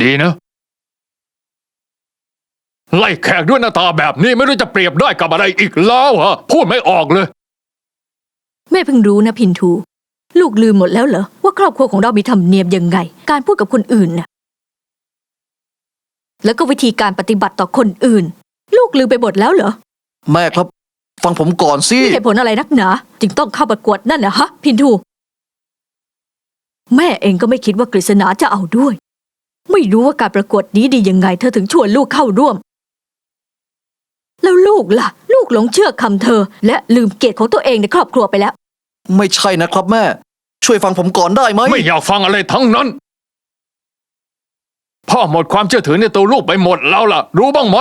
ดีนะ ไล่แขกด้วยหน้าตาแบบนี้ไม่รู้จะเปรียบได้กับอะไรอีกแล้วฮะพูดไม่ออกเลย แม่เพิ่งรู้นะพินทู ลูกลืมหมดแล้วเหรอ ว่าครอบครัวของเรามีธรรมเนียมยังไง การพูดกับคนอื่นน่ะ แล้วก็วิธีการปฏิบัติต่อคนอื่น ลูกลืมไปหมดแล้วเหรอแม่ครับ ฟังผมก่อนสิ มีเหตุผลอะไรนักหนา จึงต้องเข้าประกวดนั่นนะฮะ พินทู แม่เองก็ไม่คิดว่ากฤษณาจะเอาด้วย ไม่รู้ว่าการประกวดนี้ดียังไง เธอถึงชวนลูกเข้าร่วม แล้วลูกล่ะ ลูกหลงเชื่อคำเธอ และลืมเกียรติของตัวเองในครอบครัวไปแล้ว ไม่ใช่นะครับแม่ ช่วยฟังผมก่อนได้ไหมไม่อยากฟังอะไรทั้งนั้น พ่อหมดความเชื่อถือในตัวลูกไปหมดแล้วล่ะ รู้บ้างไหม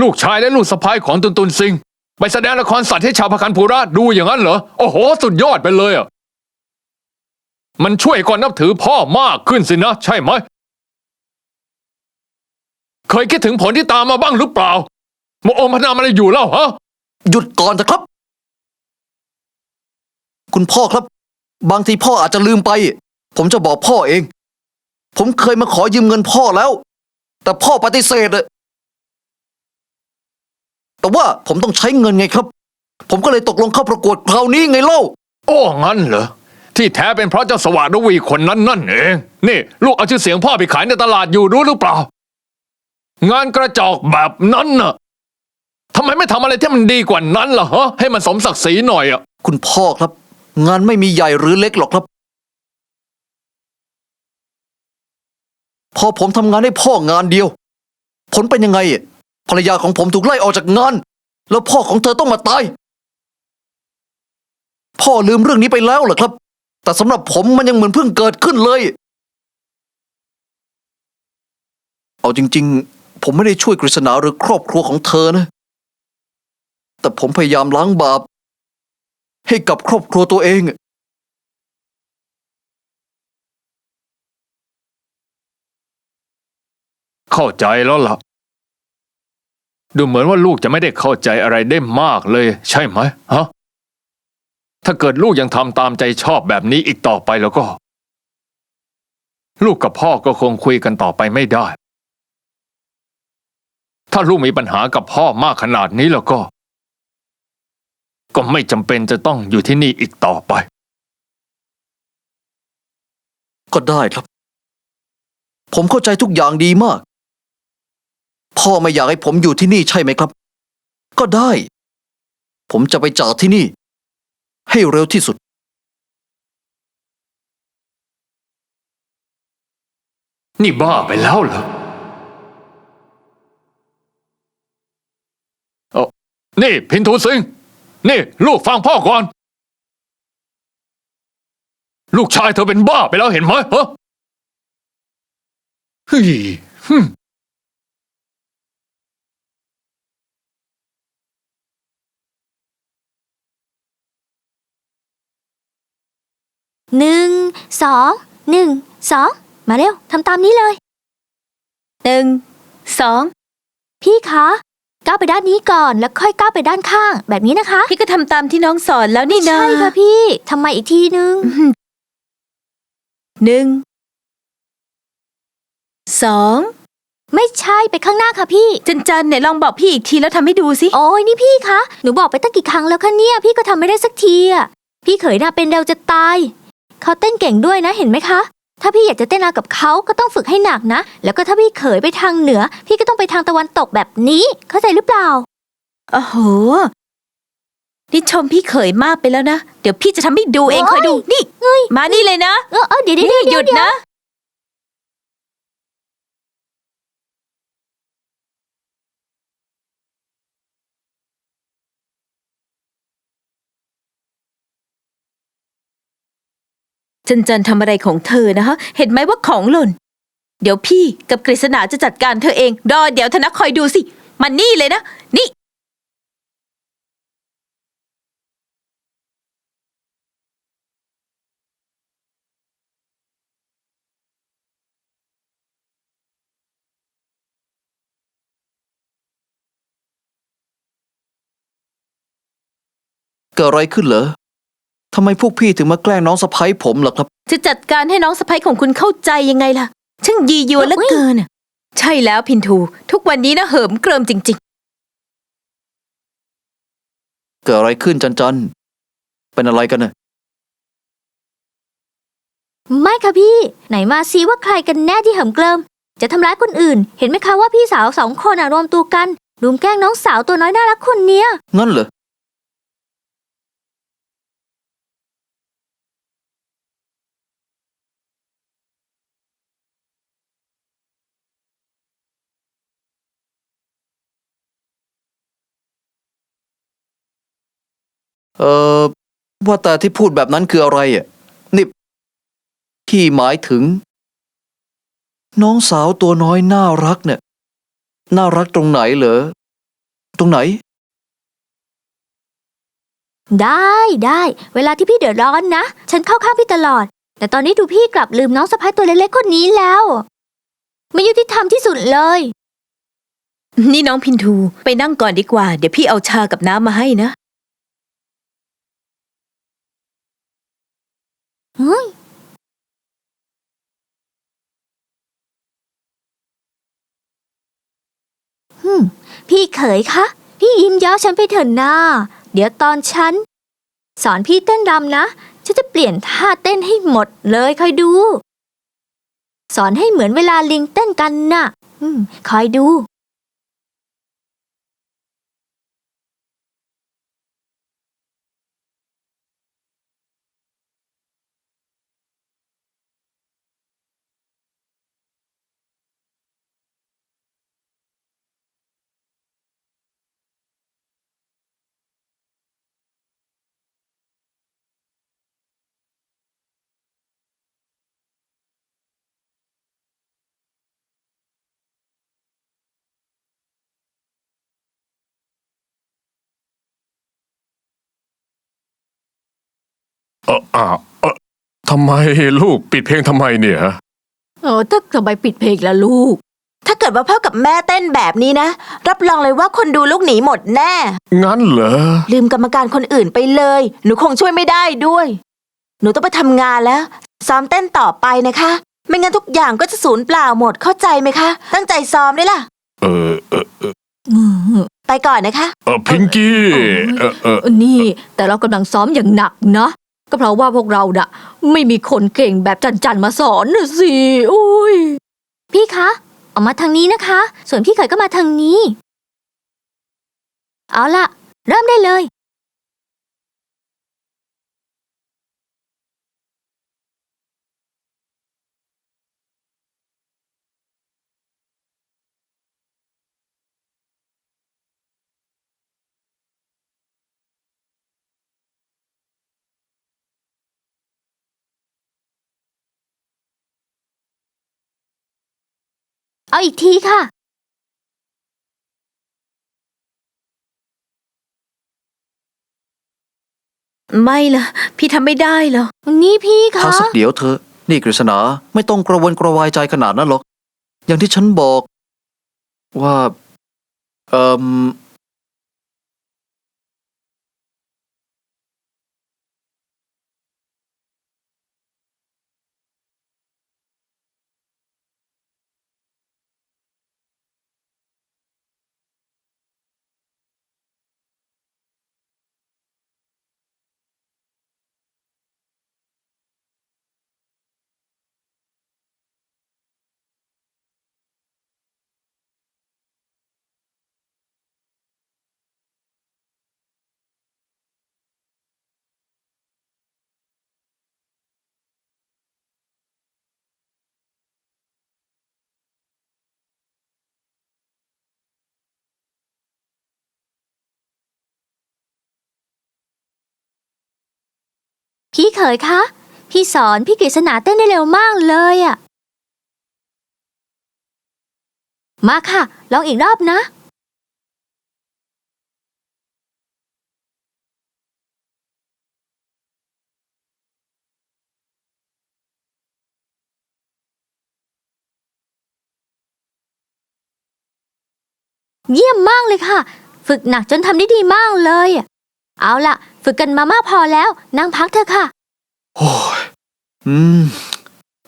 ลูกชายและลูกสะพ้ายของตุนตุนซิง ไปแสดงละครสัตว์ให้ชาวพะคันพูราดูอย่างนั้นเหรอ โอ้โห สุดยอดไปเลยอะ มันช่วยให้คนนับถือพ่อมากขึ้นสินะ ใช่ไหม เคยคิดถึงผลที่ตามมาบ้างหรือเปล่าโมโอมพนามอะไรอยู่แล้วฮะ หยุดก่อนเถอะครับ คุณพ่อครับ บางทีพ่ออาจจะลืมไป ผมจะบอกพ่อเอง ผมเคยมาขอยืมเงินพ่อแล้ว แต่พ่อปฏิเสธอะแต่ว่าผมต้องใช้เงินไงครับ ผมก็เลยตกลงเข้าประกวดคราวนี้ไงเล่า โอ้งั้นเหรอ ที่แท้เป็นเพราะเจ้าสวัสดวีคนนั้นนั่นเอง นี่ ลูกเอาชื่อเสียงพ่อไปขายในตลาดอยู่รู้หรือเปล่า งานกระจอกแบบนั้นน่ะทำไมไม่ทำอะไรที่มันดีกว่านั้นล่ะฮะให้มันสมศักดิ์ศรีหน่อยอะ คุณพ่อครับ งานไม่มีใหญ่หรือเล็กหรอกครับ พอผมทำงานให้พ่องานเดียว ผลเป็นยังไง ภรรยาของผมถูกไล่ออกจากงาน แล้วพ่อของเธอต้องมาตาย พ่อลืมเรื่องนี้ไปแล้วเหรอครับ แต่สำหรับผมมันยังเหมือนเพิ่งเกิดขึ้นเลย เอาจริง ๆ ผมไม่ได้ช่วยกฤษณาหรือครอบครัวของเธอนะ แต่ผมพยายามล้างบาป ให้กับครอบครัวตัวเอง เข้าใจแล้วล่ะ ดูเหมือนว่าลูกจะไม่ได้เข้าใจอะไรได้มากเลย ใช่ไหมฮะ ถ้าเกิดลูกยังทำตามใจชอบแบบนี้อีกต่อไปแล้วก็ ลูกกับพ่อก็คงคุยกันต่อไปไม่ได้ ถ้าลูกมีปัญหากับพ่อมากขนาดนี้แล้วก็ ก็ไม่จำเป็นจะต้องอยู่ที่นี่อีกต่อไป ก็ได้ครับ ผมเข้าใจทุกอย่างดีมาก พ่อไม่อยากให้ผมอยู่ที่นี่ใช่ไหมครับ ก็ได้ ผมจะไปจากที่นี่ ให้เร็วที่สุดนี่บ้าไปแล้วเหรอเออนี่พินทูสิงห์นี่ ลูกฟังพ่อก่อน ลูกชายเธอเป็นบ้าไปแล้วเห็นไหมฮะเฮ้ย หนึ่งสองหนึ่งสองมาเร็วทำตามนี้เลยหนึ่งสองพี่คะก้าวไปด้านนี้ก่อนแล้วค่อยก้าวไปด้านข้าง แบบนี้นะคะ พี่ก็ทำตามที่น้องสอนแล้วนี่นะใช่ค่ะพี่ทำไมอีกทีนึงหนึ่งสองไม่ใช่ไปข้างหน้าค่ะพี่ จันจันไหนลองบอกพี่อีกทีแล้วทำให้ดูสิโอ้ยนี่พี่คะหนูบอกไปตั้งกี่ครั้งแล้วคะเนี่ย พี่ก็ทำไม่ได้สักทีอะพี่เขยน่าเป็นเดวจะตาย เขาเต้นเก่งด้วยนะเห็นไหมคะ ถ้าพี่อยากจะเต้นราวกับเขาก็ต้องฝึกให้หนักนะ แล้วก็ถ้าพี่เขยไปทางเหนือ พี่ก็ต้องไปทางตะวันตกแบบนี้ เข้าใจหรือเปล่าโอ้โหนี่ชมพี่เขยมากไปแล้วนะ เดี๋ยวพี่จะทำให้ดูเองโอ๊ยคอยดูนี่ มานี่เลยนะ เออเออเดี๋ยวเดี๋ยวนี่เดี๋ยวหยุดเดี๋ยวนะ จันจันทำอะไรของเธอนะฮะเห็นไหมว่าของหล่น เดี๋ยวพี่กับกฤษณาจะจัดการเธอเอง รอเดี๋ยวธนคอยดูสิ มันนี่เลยนะ นี่ เกิดอะไรขึ้นเหรอ ทำไมพวกพี่ถึงมาแกล้งน้องสะพ้ยผมล่ะครับ จะจัดการให้น้องสะใภ้ของคุณเข้าใจยังไงล่ะ ช่างยียวนเหลือเกินอะใช่แล้วพินทู ทุกวันนี้นะเหิมเกริมจริง เกิดอะไรขึ้นจันจันเป็นอะไรกันน่ะไม่ค่ะพี่ ไหนมาซิว่าใครกันแน่ที่เหิมเกลิม จะทำร้ายคนอื่น เห็นไหมคะว่าพี่สาวสองคนอะรวมตัวกันรุมแกล้งน้องสาวตัวน้อยน่ารักคนเนี้ย งั้นเหรอ เอ่อว่าแต่ที่พูดแบบนั้นคืออะไรอะนี่พี่หมายถึง น้องสาวตัวน้อยน่ารักเนี่ย น่ารักตรงไหนเหรอ ตรงไหน ได้ได้ เวลาที่พี่เดือดร้อนนะ ฉันเข้าข้างพี่ตลอด แต่ตอนนี้ดูพี่กลับลืมน้องสะพ้ายตัวเล็กๆคนนี้แล้วไม่ยุติธรรมที่สุดเลยๆนี่น้องพินทู ไปนั่งก่อนดีกว่า เดี๋ยวพี่เอาชากับน้ำมาให้นะ เฮ้ย ฮึม พี่เขยคะ พี่ยิ้มย้าฉันไปเถอะนาเดี๋ยวตอนฉัน สอนพี่เต้นรำนะ ฉันจะเปลี่ยนท่าเต้นให้หมดเลยคอยดู สอนให้เหมือนเวลาลิงเต้นกันน่ะ อืม คอยดู อออ่าเออทำไมลูกปิดเพลงทำไมเนี่ยฮะเออถ้าทำไมปิดเพลงล่ะลูก ถ้าเกิดว่าพ่อกับแม่เต้นแบบนี้นะ รับรองเลยว่าคนดูลูกหนีหมดแน่ งั้นเหรอ ลืมกรรมการคนอื่นไปเลย หนูคงช่วยไม่ได้ด้วย หนูต้องไปทำงานแล้ว ซ้อมเต้นต่อไปนะคะ ไม่งั้นทุกอย่างก็จะสูญเปล่าหมดเข้าใจไหมคะ ตั้งใจซ้อมด้วยล่ะ เออเออเออไปก่อนนะคะ เออพิงกี้เออเออเออนี่ แต่เรากำลังซ้อมอย่างหนักนะ ก็เพราะว่าพวกเราน่ะ ไม่มีคนเก่งแบบจันจันๆมาสอนน่ะสิอุ้ยพี่คะ ออกมาทางนี้นะคะ ส่วนพี่เขยก็มาทางนี้ เอาล่ะ เริ่มได้เลย เอาอีกทีค่ะ ไม่ล่ะ พี่ทำไม่ได้หรอกนี่พี่คะพักสักเดี๋ยวเถอะนี่กฤษณาไม่ต้องกระวนกระวายใจขนาดนั้นหรอก อย่างที่ฉันบอกว่า เอ่ม พี่เขยคะ พี่สอนพี่กฤษณาเต้นได้เร็วมากเลยอะมาค่ะ ลองอีกรอบนะ เยี่ยมมากเลยค่ะ ฝึกหนักจนทำได้ดีมากเลยอะ เอาล่ะ ฝึกกันมามากพอแล้ว นั่งพักเถอะค่ะ โอ้ยอืม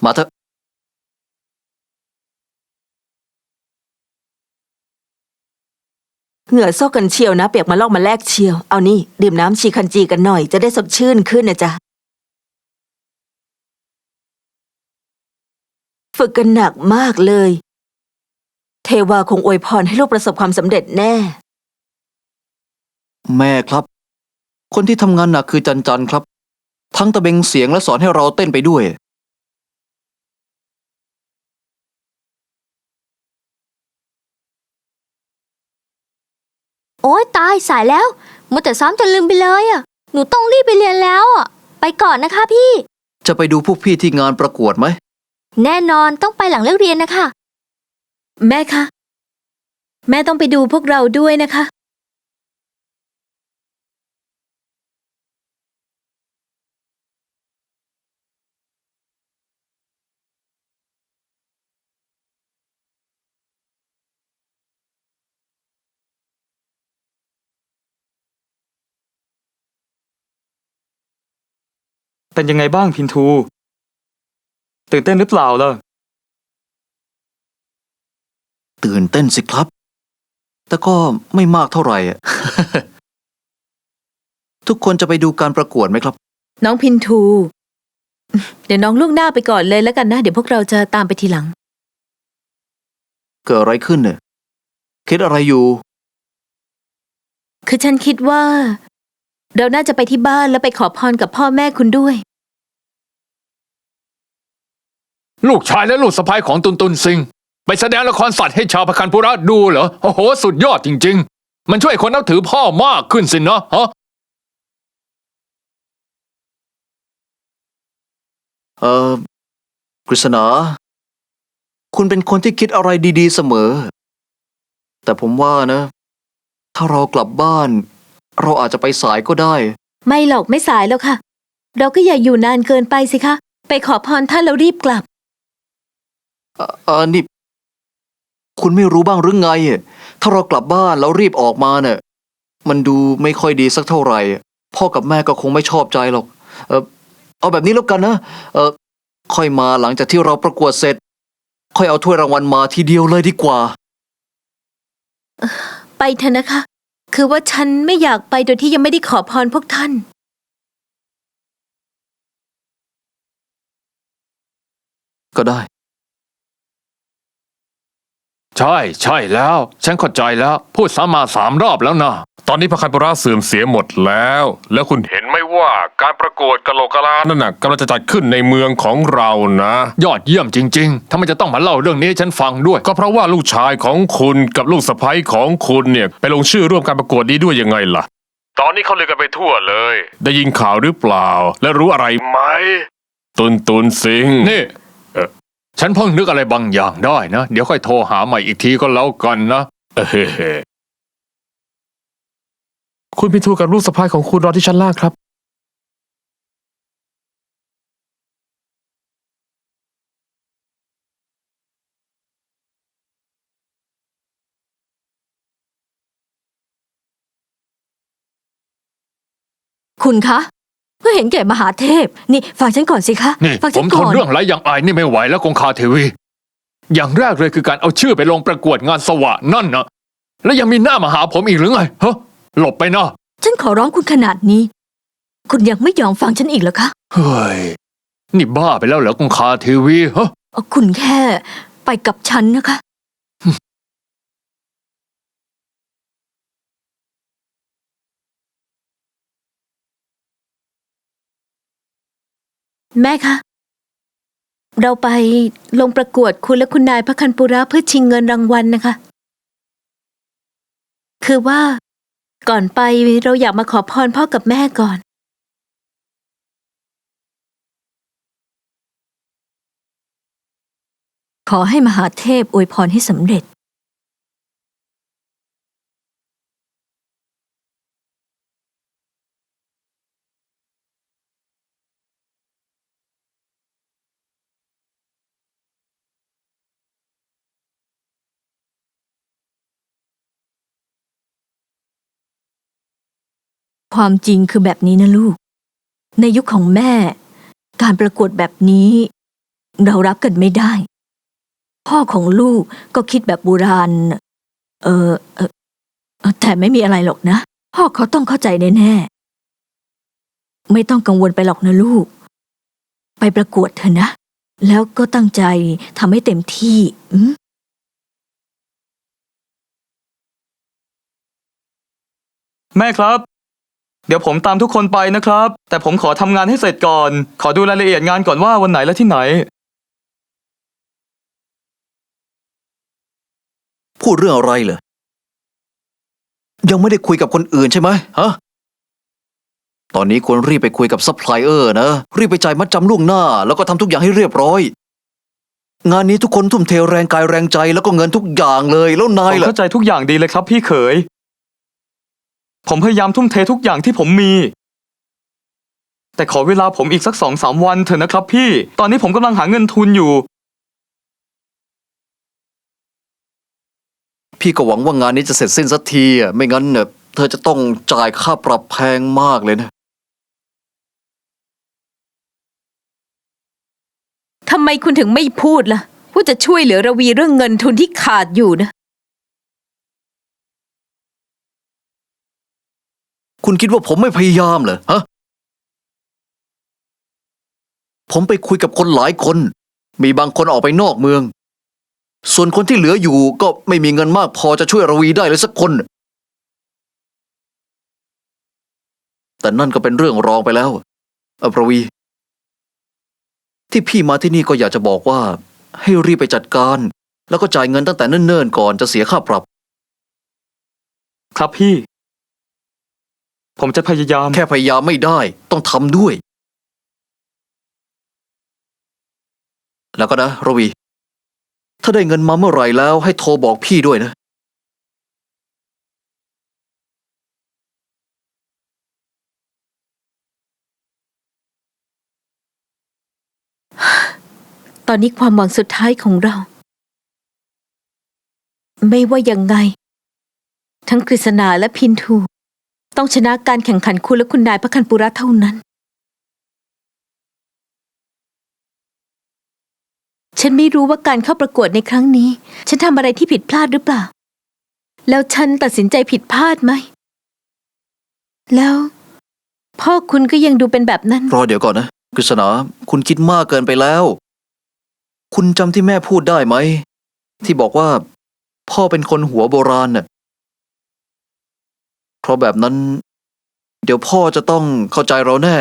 มาเถอะ เหงื่อโซกกันเชียวนะ เปียกมาลอกมาแลกเชียว เอานี่ ดื่มน้ำชีคันจีกันหน่อยจะได้สดชื่นขึ้นนะจ๊ะ ฝึกกันหนักมากเลย เทวาคงอวยพรให้ลูกประสบความสำเร็จแน่ แม่ครับ คนที่ทำงานหนักคือจันจันครับ ทั้งตะเบงเสียงและสอนให้เราเต้นไปด้วย โอ๊ยตายสายแล้วมัวแต่ซ้อมจนลืมไปเลยอะ หนูต้องรีบไปเรียนแล้วอะ ไปก่อนนะคะพี่ จะไปดูพวกพี่ที่งานประกวดไหม แน่นอนต้องไปหลังเลิกเรียนนะคะ แม่คะ แม่ต้องไปดูพวกเราด้วยนะคะ เป็นยังไงบ้างพินทู ตื่นเต้นหรือเปล่าล่ะ ตื่นเต้นสิครับ แต่ก็ไม่มากเท่าไหร่อะทุกคนจะไปดูการประกวดไหมครับ น้องพินทู เดี๋ยวน้องลูกหน้าไปก่อนเลยแล้วกันนะ เดี๋ยวพวกเราจะตามไปทีหลัง เกิดอะไรขึ้นเนี่ยคิดอะไรอยู่ คือฉันคิดว่า เราน่าจะไปที่บ้านแล้วไปขอพรกับพ่อแม่คุณด้วย ลูกชายและลูกสะใภ้ของตุนตุนซิง ไปแสดงละครสัตว์ให้ชาวพคันปุระดูเหรอ โอ้โห สุดยอดจริง ๆ มันช่วยให้คนนับถือพ่อมากขึ้นสินะฮะเออกฤษณาคุณเป็นคนที่คิดอะไรดีๆเสมอ แต่ผมว่านะ ถ้าเรากลับบ้าน เราอาจจะไปสายก็ได้ ไม่หรอกไม่สายแล้วค่ะ เราก็อย่าอยู่นานเกินไปสิคะ ไปขอพรท่านแล้วรีบกลับ เอ่อเออนี่ คุณไม่รู้บ้างหรือไงอะถ้าเรากลับบ้านแล้วรีบออกมาเนี่ยมันดูไม่ค่อยดีสักเท่าไหร่ พ่อกับแม่ก็คงไม่ชอบใจหรอก เออเอาแบบนี้แล้วกันนะเออค่อยมาหลังจากที่เราประกวดเสร็จ ค่อยเอาถ้วยรางวัลมาทีเดียวเลยดีกว่า ไปเถอะนะคะ คือว่าฉันไม่อยากไปโดยที่ยังไม่ได้ขอพรพวกท่าน ก็ได้ ใช่ใช่แล้ว ฉันเข้าใจแล้ว พูดซ้ำมาสามรอบแล้วนะตอนนี้พระคันปุระเสื่อมเสียหมดแล้ว แล้วคุณเห็นไหมว่าการประกวดกะโหลกกะลานั่นน่ะกำลังจะจัดขึ้นในเมืองของเรานะ ยอดเยี่ยมจริงๆทำไมจะต้องมาเล่าเรื่องนี้ให้ฉันฟังด้วย ก็เพราะว่าลูกชายของคุณกับลูกสะใภ้ของคุณเนี่ยไปลงชื่อร่วมการประกวดนี้ด้วยยังไงล่ะ ตอนนี้เขาเลยกันไปทั่วเลย ได้ยินข่าวหรือเปล่า และรู้อะไรไหม ตุนตุนสิงนี่เอ่อ ฉันเพิ่งนึกอะไรบางอย่างได้นะ เดี๋ยวค่อยโทรหาใหม่อีกทีก็แล้วกันนะ เออเฮ้เฮ้คุณพิทูกับลูกสะใภ้ของคุณรอที่ชั้นล่างครับ คุณคะเพื่อเห็นแก่มหาเทพ นี่ฟังฉันก่อนสิคะนี่ฟังผฉัมนทก่นอน เรื่องไรอย่างอายนี่ไม่ไหวแล้วคงคาเทวี อย่างแรกเลยคือการเอาชื่อไปลงประกวดงานสวะนั่นนะแล้วยังมีหน้ามาหาผมอีกหรือไงฮะหลบไปนะฉันขอร้องคุณขนาดนี้ คุณยังไม่ยอมฟังฉันอีกเหรอคะเฮ้ยนี่บ้าไปแล้วเหรอคงคาเทวีฮะ เอาคุณแค่ไปกับฉันนะคะ แม่คะ เราไปลงประกวดคุณและคุณนายพระคันปุระเพื่อชิงเงินรางวัลนะคะ คือว่า ก่อนไปเราอยากมาขอพรพ่อกับแม่ก่อน ขอให้มหาเทพอวยพรให้สำเร็จ ความจริงคือแบบนี้นะลูก ในยุคของแม่ การประกวดแบบนี้ เรารับกันไม่ได้ พ่อของลูกก็คิดแบบโบราณ เออเออเอ่อแต่ไม่มีอะไรหรอกนะ พ่อเขาต้องเข้าใจแน่ๆ ไม่ต้องกังวลไปหรอกนะลูก ไปประกวดเถอะนะ แล้วก็ตั้งใจทำให้เต็มที่อืมแม่ครับ เดี๋ยวผมตามทุกคนไปนะครับ แต่ผมขอทำงานให้เสร็จก่อน ขอดูรายละเอียดงานก่อนว่าวันไหนและที่ไหน พูดเรื่องอะไรเหรอ ยังไม่ได้คุยกับคนอื่นใช่ไหมฮะ ตอนนี้ควรรีบไปคุยกับซัพพลายเออร์นะ รีบไปจ่ายมัดจำล่วงหน้า แล้วก็ทำทุกอย่างให้เรียบร้อย งานนี้ทุกคนทุ่มเทแรงกายแรงใจแล้วก็เงินทุกอย่างเลย แล้วนายผมล่ะ เข้าใจทุกอย่างดีเลยครับพี่เขย ผมพยายามทุ่มเททุกอย่างที่ผมมี แต่ขอเวลาผมอีกสักสองสามวันเถอะนะครับพี่ ตอนนี้ผมกำลังหาเงินทุนอยู่ พี่ก็หวังว่างานนี้จะเสร็จสิ้นสักทีอะไม่งั้นเนี่ยเธอจะต้องจ่ายค่าปรับแพงมากเลยนะ ทำไมคุณถึงไม่พูดล่ะ ว่าจะช่วยเหลือระวีเรื่องเงินทุนที่ขาดอยู่นะ คุณคิดว่าผมไม่พยายามเหรอฮะ ผมไปคุยกับคนหลายคน มีบางคนออกไปนอกเมือง ส่วนคนที่เหลืออยู่ก็ไม่มีเงินมากพอจะช่วยระวีได้เลยสักคน แต่นั่นก็เป็นเรื่องรองไปแล้วอะระวี ที่พี่มาที่นี่ก็อยากจะบอกว่า ให้รีบไปจัดการ แล้วก็จ่ายเงินตั้งแต่เนิ่นๆก่อนจะเสียค่าปรับ ครับพี่ ผมจะพยายาม แค่พยายามไม่ได้ ต้องทำด้วย แล้วก็นะระวี ถ้าได้เงินมาเมื่อไหร่แล้วให้โทรบอกพี่ด้วยนะ ตอนนี้ความหวังสุดท้ายของเรา ไม่ว่ายังไง ทั้งกฤษณาและพินทู ต้องชนะการแข่งขันคุณและคุณนายพระคันปุระเท่านั้น ฉันไม่รู้ว่าการเข้าประกวดในครั้งนี้ ฉันทำอะไรที่ผิดพลาดหรือเปล่า แล้วฉันตัดสินใจผิดพลาดไหม แล้ว พ่อคุณก็ยังดูเป็นแบบนั้น รอเดี๋ยวก่อนนะกฤษณาคุณคิดมากเกินไปแล้ว คุณจำที่แม่พูดได้ไหม ที่บอกว่า พ่อเป็นคนหัวโบราณน่ะ เพราะแบบนั้น เดี๋ยวพ่อจะต้องเข้าใจเราแน่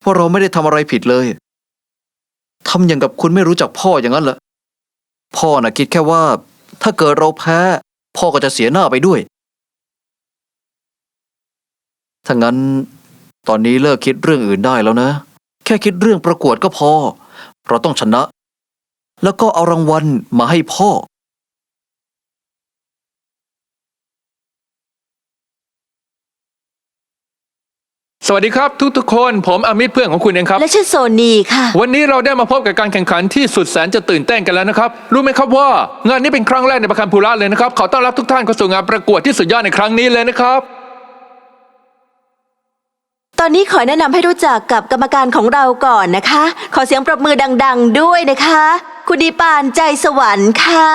เพราะเราไม่ได้ทำอะไรผิดเลยทำอย่างกับคุณไม่รู้จักพ่ออย่างนั้นเหรอพ่อน่ะคิดแค่ว่า ถ้าเกิดเราแพ้ พ่อก็จะเสียหน้าไปด้วยถ้างั้น ตอนนี้เลิกคิดเรื่องอื่นได้แล้วนะ แค่คิดเรื่องประกวดก็พอ เราต้องชนะ แล้วก็เอารางวัลมาให้พ่อ วัสดีครับทุกๆคนผมอมิตรเพื่อนของคุณเองครับ และชื่อโซนีค่ะ วันนี้เราได้มาพบกับการแข่งขันที่สุดแสนจะตื่นเต้นกันแล้วนะครับ รู้ไหมครับว่างานนี้เป็นครั้งแรกในประคันพูระเลยนะครับ ขอต้อนรับทุกท่านเข้าสู่งานประกวดที่สุดยอดในครั้งนี้เลยนะครับ ตอนนี้ขอแนะนำให้รู้จักกับกรรมการของเราก่อนนะคะ ขอเสียงปรบมือดัง ๆ ด้วยนะคะ คุณดีปานใจสวรรค์ค่ะ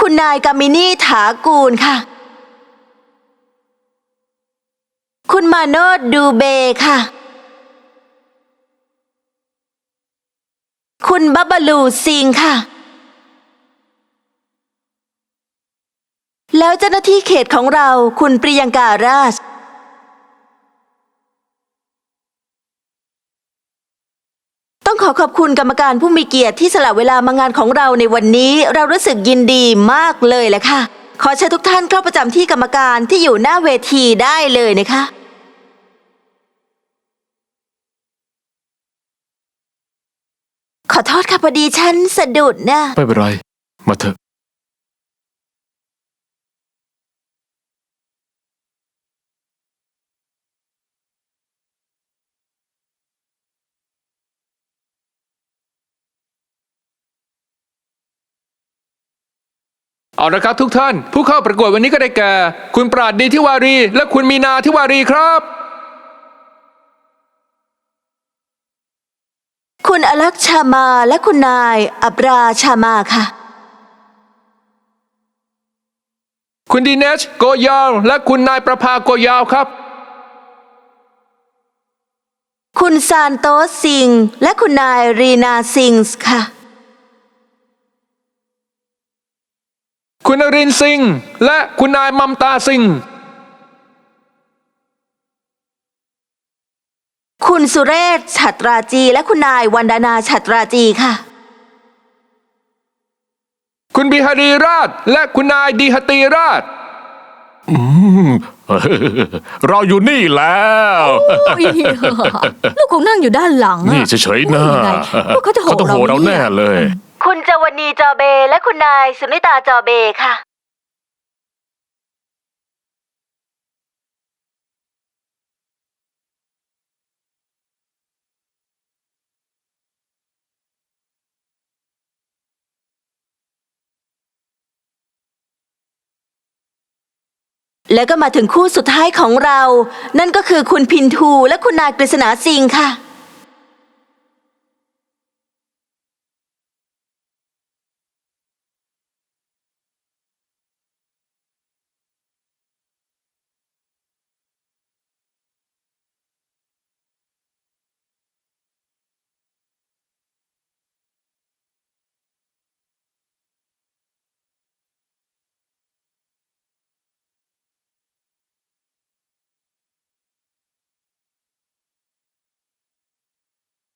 คุณนายกามินีถากูลค่ะ คุณมาโนดดูเบค่ะ คุณบับบลูซิงค่ะ แล้วเจ้าหน้าที่เขตของเราคุณปริยังการาช ต้องขอขอบคุณกรรมการผู้มีเกียรติที่สละเวลามางานของเราในวันนี้เรารู้สึกยินดีมากเลยแหละค่ะขอเชิญทุกท่านเข้าประจำที่กรรมการที่อยู่หน้าเวทีได้เลยนะคะ อโทษค่ะพอดีฉันสะดุดนะ ไม่เป็นไร มาเถอะ เอาละครับทุกท่าน ผู้เข้าประกวดวันนี้ก็ได้แก่ คุณปราดดีทิวารี และคุณมีนาทิวารีครับ คุณอลักษ์ชามาและคุณนายอับราชามาค่ะ คุณดีเนชโกยาว และคุณนายประภาโกยาวครับ คุณซานโตสซิงและคุณนายรีนาซิงส์ค่ะ คุณนรินทร์ซิงห์และคุณนายมัมตาซิงห์ คุณสุเรศฉัตราจีและคุณนายวันดานาฉัตราจีค่ะ คุณบิฮารีราชและคุณนายดีฮตีราชเราอยู่นี่แล้ว โอ้ยลูกคงนั่งอยู่ด้านหลังอะนี่เฉยๆนะยังไงลูกเขาจะโหต้องโหเราเราเนี่แน่ยเลย คุณจวนีจอเบและคุณนายสุนิตาจอเบค่ะ แล้วก็มาถึงคู่สุดท้ายของเรา นั่นก็คือคุณพินทูและคุณนายกฤษณาสิงห์ค่ะ